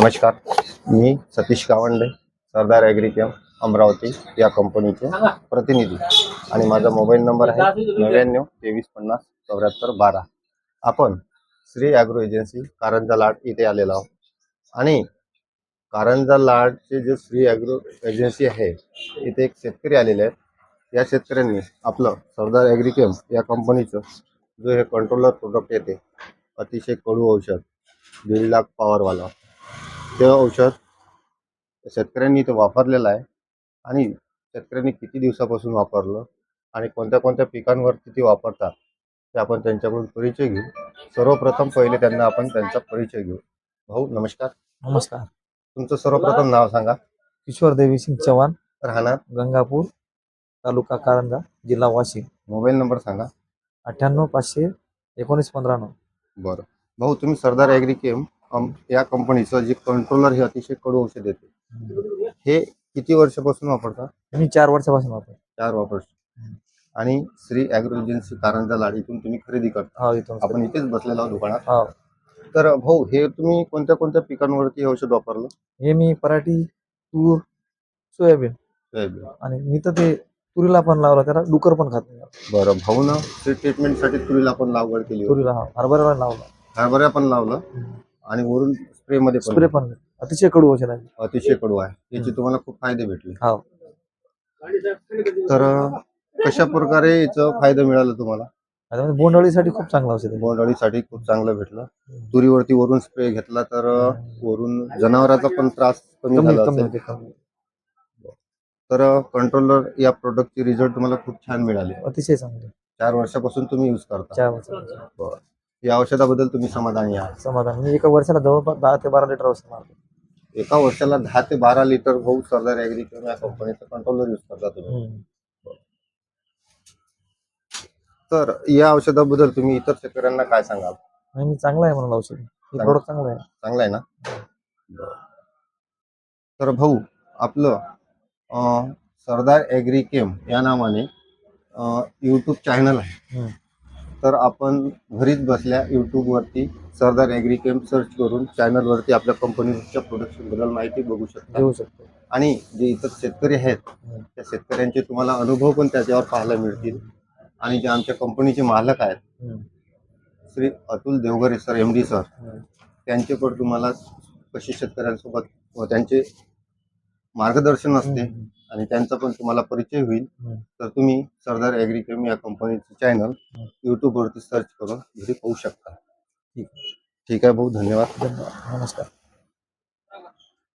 नमस्कार. मी सतीश गावंडे सरदार ॲग्रिकॅम अमरावती या कंपनीचे प्रतिनिधी. आणि माझा मोबाईल नंबर आहे नव्याण्णव तेवीस पन्नास चौऱ्याहत्तर बारा. आपण श्री ॲग्रो एजन्सी कारंजा लाड इथे आलेलो आहोत. आणि कारंजा लाडचे जे श्री ॲग्रो एजन्सी आहे इथे एक शेतकरी आलेले आहेत. या शेतकऱ्यांनी आपलं सरदार ॲग्रिकेम या कंपनीचं जो हे कंट्रोलर प्रोडक्ट येते अतिशय कडू औषध दीड लाख पॉवरवाला ते औषध शेतकऱ्यांनी इथं वापरलेलं आहे. आणि शेतकऱ्यांनी किती दिवसापासून वापरलं आणि कोणत्या कोणत्या पिकांवरती ते वापरतात ते आपण त्यांच्याकडून परिचय घेऊ. सर्वप्रथम पहिले त्यांना आपण त्यांचा परिचय घेऊ. भाऊ नमस्कार. नमस्कार. तुमचं सर्वप्रथम नाव सांगा. किशोर देवी सिंग चव्हाण. राहणार? गंगापूर तालुका कारंजा जिल्हा वाशिम. मोबाईल नंबर सांगा. अठ्ठ्याण्णव पाचशे एकोणीस पंधरा नऊ. बरं. भाऊ तुम्ही सरदार ॲग्रिकेम या कंपनीचं जे कंट्रोलर हे अतिशय कडू औषध येते हे किती वर्षापासून वापरता? मी चार वर्षापासून वापर चार वर्ष हम्म. आणि श्री ॲग्रो एजन्सी कारंजा लाडीतून तुम्ही खरेदी करता. हा आपण इथेच बसलेलो आहोत दुकानात. हा. तर भाऊ हे तुम्ही कोणत्या कोणत्या पिकांवरती हे औषध वापरलं? हे मी पराठी तूर सोयाबीन सोयाबीन. आणि मी तर ते तुरीला पण लावला त्याला डुकर पण खात नाही. बरं भाऊ ना ट्रीटमेंटसाठी तुरीला पण लागवड केली तुरीला हरभऱ्याला लावला. हरभऱ्या पण लावलं. आणि वरून स्प्रे मध्ये स्प्रे पण अतिशय कडू औषध आहे. अतिशय कडू आहे. याचे तुम्हाला खूप फायदे भेटले. हा. तर कशा प्रकारे याचा फायदा मिळाला तुम्हाला? आता म्हणजे बोंडअळीसाठी खूप चांगलं औषध आहे. बोंडअळीसाठी खूप चांगलं भेटलं. तुरीवरती वरून स्प्रे घेतला तर वरून जनावराचा पण त्रास कमी कमी झाला कमी असेल. होते कमी. तर कंट्रोलर या प्रोडक्टचे रिझल्ट तुम्हाला खूप छान मिळाले. अतिशय चांगले. चार वर्षापासून तुम्ही यूज करता. चार वर्षापासून. बरं. या औषधाबद्दल तुम्ही समाधानी आहात समाधान. म्हणजे एका वर्षाला जवळपास दहा ते बारा लिटर औषध मारतो. एका वर्षाला दहा ते बारा लिटर भाऊ सरदार ॲग्रिकल्चर या कंपनीचं कंट्रोलर यूज करता तुम्ही. तर या औषधाबद्दल तुम्ही इतर शेतकऱ्यांना काय सांगाल? नाही मी चांगला आहे म्हणून औषध. हे प्रोडक्ट चांगलं आहे. चांगलं आहे ना. तर भाऊ आपलं अं, सरदार ॲग्रिकेम या नावाने यूट्यूब चॅनल आहे. हम्म. तर आपण घरीच बसल्या यूट्यूबवरती सरदार ॲग्रिकेम सर्च करून चॅनलवरती आपल्या कंपनीच्या प्रोडक्शनबद्दल माहिती बघू शकता घेऊ शकतो आणि जे इतर शेतकरी आहेत. त्या शेतकऱ्यांचे तुम्हाला अनुभव पण त्याच्यावर पाहायला मिळतील आणि जे आमच्या कंपनीचे मालक आहेत. Shri Atul Devgare sir M D sir. त्यांचे पण तुम्हाला कशी शेतकऱ्यांसोबत त्यांचे मार्गदर्शन असते. आणि त्यांचा पण तुम्हाला परिचय होईल. तर तुम्ही सरदार ॲग्रिकेम या कंपनीचे चॅनल. यूट्यूबवरती सर्च करून घरी पाहू शकता. ठीक. ठीक आहे भाऊ धन्यवाद. धन्यवाद. नमस्कार.